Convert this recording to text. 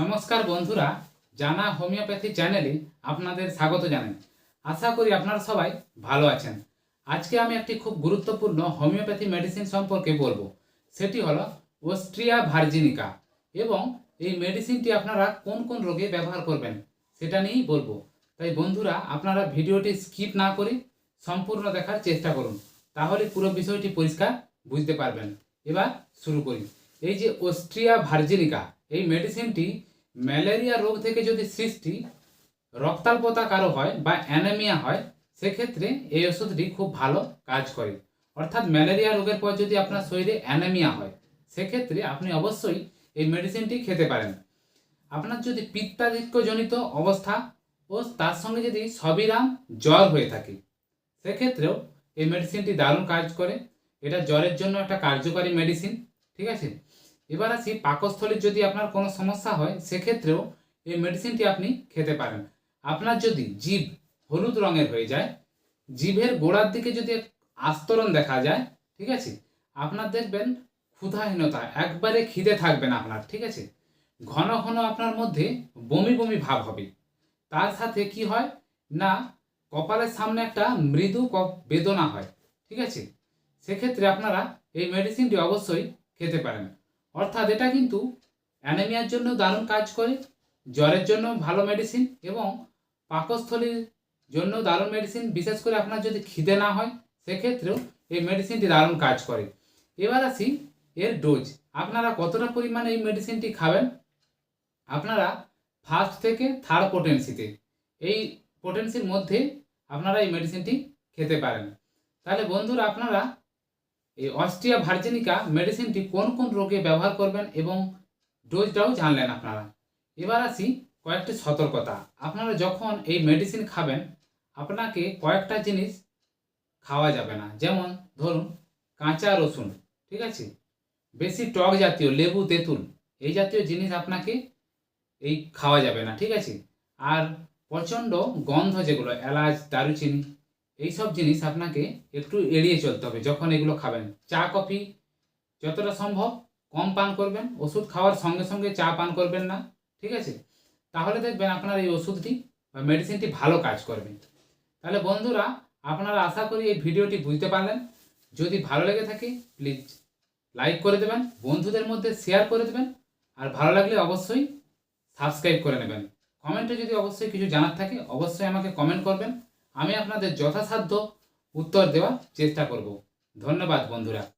নমস্কার বন্ধুরা, জানা হোমিওপ্যাথি চ্যানেলে আপনাদের স্বাগত জানাই। আশা করি আপনারা সবাই ভালো আছেন। আজকে আমি একটি খুব গুরুত্বপূর্ণ হোমিওপ্যাথি মেডিসিন সম্পর্কে বলব। সেটি হলো অস্ট্রিয়া ভার্জিনিকা এবং এই মেডিসিনটি আপনারা কোন কোন রোগে ব্যবহার করবেন সেটা নিয়েই বলব। তাই বন্ধুরা, আপনারা ভিডিওটি স্কিপ না করে সম্পূর্ণ দেখার চেষ্টা করুন, তাহলে পুরো বিষয়টি পরিষ্কার বুঝতে পারবেন। এবার শুরু করি। এই যে অস্ট্রিয়া ভার্জিনিকা এই মেডিসিনটি ম্যালেরিয়া রোগ থেকে যদি সৃষ্টি রক্তাল্পতা কারও হয় বা অ্যানেমিয়া হয়, সেক্ষেত্রে এই ওষুধটি খুব ভালো কাজ করে। অর্থাৎ ম্যালেরিয়া রোগের পর যদি আপনার শরীরে অ্যানেমিয়া হয়, সেক্ষেত্রে আপনি অবশ্যই এই মেডিসিনটি খেতে পারেন। আপনার যদি পিত্তাধিক্যজনিত অবস্থা ও তার সঙ্গে যদি সবিরাম জ্বর হয়ে থাকে, সেক্ষেত্রেও এই মেডিসিনটি দারুণ কাজ করে। এটা জ্বরের জন্য একটা কার্যকারী মেডিসিন ঠিক আছে? এবার আসি পাকস্থলীর যদি আপনার কোনো সমস্যা হয়, সেক্ষেত্রেও এই মেডিসিনটি আপনি খেতে পারেন। আপনার যদি জিভ হলুদ রঙের হয়ে যায়, জিভের গোড়ার দিকে যদি আস্তরণ দেখা যায়, ঠিক আছে? আপনার দেখবেন ক্ষুধাহীনতা, একবারে খিদে থাকবে না আপনার, ঠিক আছে? ঘন ঘন আপনার মধ্যে বমি বমি ভাব হবে। তার সাথে কি হয়? না, কপালের সামনে একটা মৃদু বেদনা হয়, ঠিক আছে? সেক্ষেত্রে আপনারা এই মেডিসিনটি অবশ্যই খেতে পারেন অর্থাৎ এটা কিন্তু অ্যানেমিয়ার জন্য দারুণ কাজ করে, জ্বরের জন্য ভালো মেডিসিন এবং পাকস্থলীর জন্য দারুণ মেডিসিন বিশেষ করে আপনার যদি খিদে না হয়, সেক্ষেত্রেও এই মেডিসিনটি দারুণ কাজ করে। এবার আসি এর ডোজ আপনারা কতটা পরিমাণে এই মেডিসিনটি খাবেন? আপনারা ফার্স্ট থেকে থার্ড পোটেন্সিতে এই পোটেন্সির মধ্যে আপনারা এই মেডিসিনটি খেতে পারেন। তাহলে বন্ধুরা, আপনারা এই অস্ট্রিয়া ভার্জিনিকা মেডিসিনটি কোন কোন রোগে ব্যবহার করবেন এবং ডোজটাও জানলেন আপনারা। এবার আসি কয়েকটি সতর্কতা। আপনারা যখন এই মেডিসিন খাবেন, আপনাকে কয়েকটা জিনিস খাওয়া যাবে না। যেমন ধরুন, কাঁচা রসুন, ঠিক আছে? বেশি টক জাতীয়, লেবু, তেঁতুল, এই জাতীয় জিনিস আপনাকে এই খাওয়া যাবে না, ঠিক আছে? আর প্রচণ্ড গন্ধ যেগুলো, এলাচ, দারুচিনি এইসব জিনিস আপনাকে একটু এড়িয়ে চলতে হবে যখন এগুলো খাবেন। চা, কফি যতটা সম্ভব কম পান করবেন। ওষুধ খাওয়ার সঙ্গে সঙ্গে চা পান করবেন না, ঠিক আছে? তাহলে দেখবেন আপনার এই ওষুধটি বা মেডিসিনটি ভালো কাজ করবে। তাহলে বন্ধুরা, আপনারা আশা করি এই ভিডিওটি বুঝতে পারলেন। যদি ভালো লেগে থাকে প্লিজ লাইক করে দেবেন, বন্ধুদের মধ্যে শেয়ার করে দেবেন, আর ভালো লাগলে অবশ্যই সাবস্ক্রাইব করে নেবেন। কমেন্টে যদি অবশ্যই কিছু জানার থাকে, অবশ্যই আমাকে কমেন্ট করবেন। আমি আপনাদের যথাসাধ্য উত্তর দেওয়ার চেষ্টা করব। ধন্যবাদ বন্ধুরা।